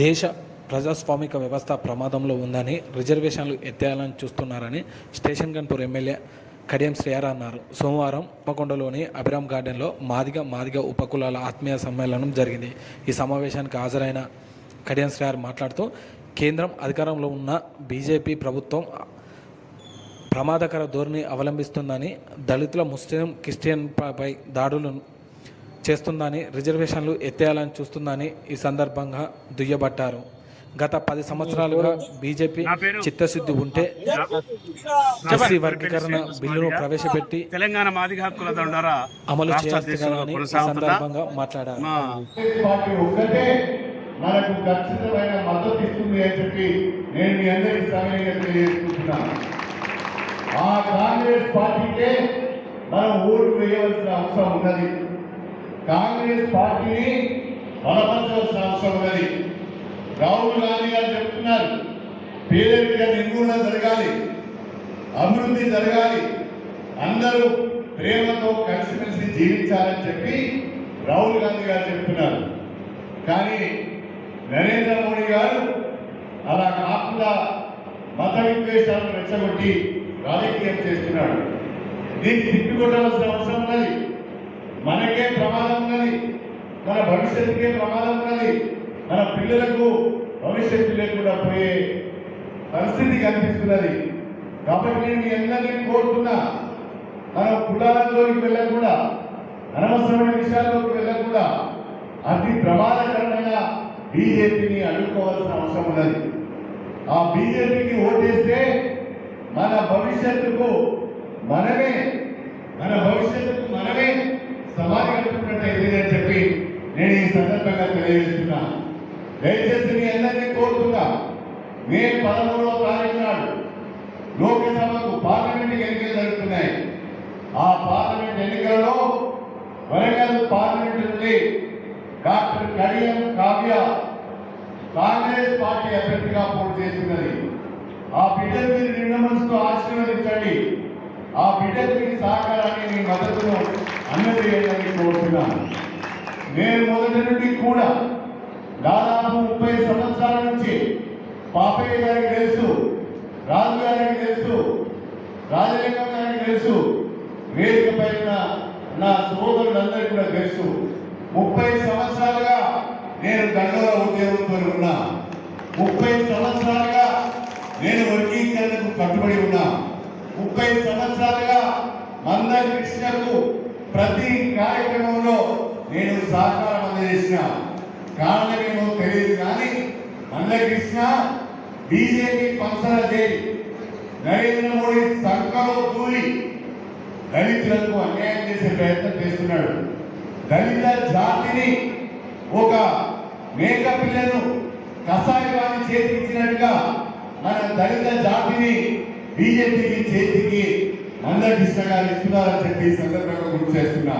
దేశ ప్రజాస్వామిక వ్యవస్థ ప్రమాదంలో ఉందని రిజర్వేషన్లు ఎత్తేయాలని చూస్తున్నారని స్టేషన్ గన్పూర్ ఎమ్మెల్యే కడియం శ్రేయర్ అన్నారు. సోమవారం ఉపకొండలోని అభిరామ్ గార్డెన్లో మాదిగ మాదిగ ఉపకులాల ఆత్మీయ సమ్మేళనం జరిగింది. ఈ సమావేశానికి హాజరైన కడియం శ్రేయర్ మాట్లాడుతూ కేంద్రం అధికారంలో ఉన్న బీజేపీ ప్రభుత్వం ప్రమాదకర ధోరణి అవలంబిస్తుందని దళితుల ముస్లిం క్రిస్టియన్పై దాడులు చేస్తుందని రిజర్వేషన్లు ఎత్తేయాలని చూస్తుందని ఈ సందర్భంగా దుయ్యబట్టారు. గత పది సంవత్సరాలుగా బీజేపీ చిత్తశుద్ధి ఉంటే ఎస్సీ వర్గీకరణ బిల్లును ప్రవేశపెట్టి తెలంగాణ మాదిగ హక్కుల దండర అమలు కొనసాగుతున్న సందర్భంగా మాట్లాడారు. మనకు ఖచ్చితమైన మద్దతు ఇస్తుంది అని చెప్పి నేను మీ అందరికీ సమయంగా తెలియజేసుకుంటున్నాను ఆ కాంగ్రెస్ పార్టీకే మనం ఓటు వేయవలసిన అవసరం ఉన్నది. కాంగ్రెస్ పార్టీని బలపరచవలసిన అవసరం ఉన్నది. రాహుల్ గాంధీ గారు చెప్తున్నారు పేదరిక నిర్మూలన జరగాలి అభివృద్ధి జరగాలి అందరూ ప్రేమతో కలిసిమెలిసి జీవించాలని చెప్పి రాహుల్ గాంధీ గారు చెప్తున్నారు. కానీ నరేంద్ర మోడీ గారు అలా కాకుండా మత విద్వేషాలను రెచ్చగొట్టి రాజకీయం చేస్తున్నాడు దీన్ని తిప్పికొట్టవలసిన అవసరం ఉన్నది ఉన్నది. మన భవిష్యత్తుకే ప్రమాదం ఉన్నది మన పిల్లలకు భవిష్యత్తు లేకుండా పోయే పరిస్థితి కనిపిస్తున్నది. కాబట్టి నేను మీ అందరినీ కోరుతున్నా మన కులాలలోకి వెళ్ళకుండా అనవసరమైన విషయాల్లోకి వెళ్ళకుండా అతి ప్రమాదకరమైన బీజేపీని అడ్డుకోవాల్సిన అవసరం ఉన్నది. ఆ బీజేపీకి ఓటేస్తే మన భవిష్యత్తుకు మనమే మన భవిష్యత్తుకు మనమే సవాల్ కట్టుకున్నట్టయితే అని చెప్పి నేను ఈ సందర్భంగా తెలియజేస్తున్నా దయచేసి మీ అందరినీ కోరుతున్నా. మే పదమూడవ తారీఖు నాడు లోక్సభకు పార్లమెంట్ ఎన్నికలు జరుగుతున్నాయి. ఆ పార్లమెంట్ ఎన్నికలలో వరంగల్ పార్లమెంట్ నుండి డాక్టర్ కడియం కావ్య కాంగ్రెస్ పార్టీ అభ్యర్థిగా పోటీ చేస్తున్నది. ఆ బిడ్డను మీరు నిన్న మనసుతో ఆశీర్వదించండి. ఆ బిడ్డకు మీ సహకారాన్ని మీ మద్దతును అందజేయాలని కోరుతున్నాను. నేను మొదటి నుండి కూడా దాదాపు ముప్పై సంవత్సరాల నుంచి పాపయ్య గారికి తెలుసు రాజు గారికి తెలుసు రాజలింగం గారికి తెలుసు వేదిక పైన నా సోదరులందరికీ కూడా తెలుసు. ముప్పై సంవత్సరాలుగా నేను దండోర ఉద్యోగంతో ఉన్నా. ముప్పై సంవత్సరాలుగా నేను వర్గీకరణకు కట్టుబడి ఉన్నా. ముప్పై సంవత్సరాలుగా మంద కృష్ణకు ప్రతి కార్యక్రమంలో నేను సహకారం అందజేసిన. కారణమేమో తెలియదు కానీ అందకృష్ణ బీజేపీ పంచన చేయి నరేంద్ర మోడీ సంఖలో దూరి దళితులకు అన్యాయం చేసే ప్రయత్నం చేస్తున్నాడు. దళిత జాతిని ఒక మేక పిల్లను కసాయి వారి చేతికి మన దళిత జాతిని బీజేపీకి చేతికి మందకృష్ణ ఇష్టంగా ఇస్తున్నారని చెప్పి సందర్భంగా గుర్తు చేస్తున్నా.